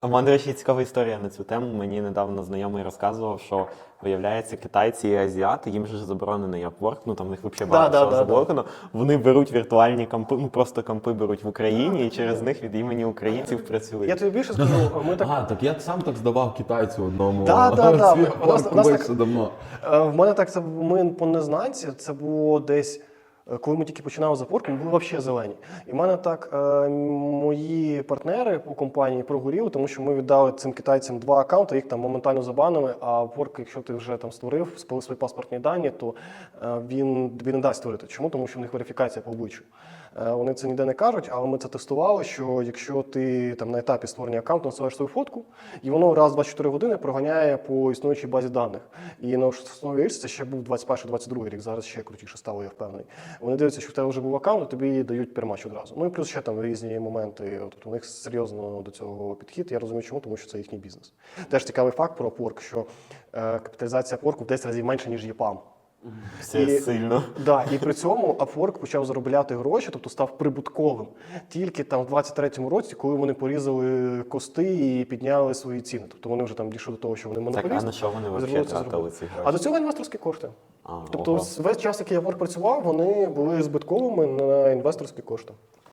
А в мене, до речі, цікава історія на цю тему. Мені недавно знайомий розказував, що виявляється, китайці і азіати, їм же заборонений Upwork, ну там в них взагалі Да, багато да, чого да, заблоковано. Вони беруть віртуальні компи, ну просто компи беруть в Україні і через них від імені українців працюють. Я тобі більше скажу, ми так А, так я сам так здавав китайцю одному. Да, да, да. У нас- у нас так- давно. Е, В мене так це ми по незнанці. Це було десь. Е, Коли ми тільки починали з Upwork, ми були взагалі зелені. І в мене так е, мої партнери по компанії прогоріли, тому що ми віддали цим китайцям два аккаунти, їх там моментально забанили. А Upwork, якщо ти вже там створив, спали свої паспортні дані, то е, він, він не дасть створити. Чому? Тому що в них верифікація по обличчю. Вони це ніде не кажуть, але ми це тестували, що якщо ти там на етапі створення аккаунту насилаєш свою фотку, і воно раз в 24 години проганяє по існуючій базі даних. І на основі це ще був 21-22 рік, зараз ще крутіше стало, я впевнений. Вони дивляться, що в тебе вже був аккаунт, і тобі дають пермач одразу. Ну і плюс ще там різні моменти. От у них серйозно до цього підхід. Я розумію, чому, тому що це їхній бізнес. Теж цікавий факт про Upwork, що е, капіталізація Upwork в 10 разів менше, ніж ЄПАМ. Все І- сильно. Да, і при цьому Upwork почав заробляти гроші, тобто став прибутковим тільки там в 23-му році, коли вони порізали кости і підняли свої ціни. Тобто вони вже там дійшли до того, що вони Так, а на що вони взагалі тратили ці А до цього інвесторські кошти. А, Тобто ого. весь час, який Upwork працював, вони були збитковими на інвесторські кошти.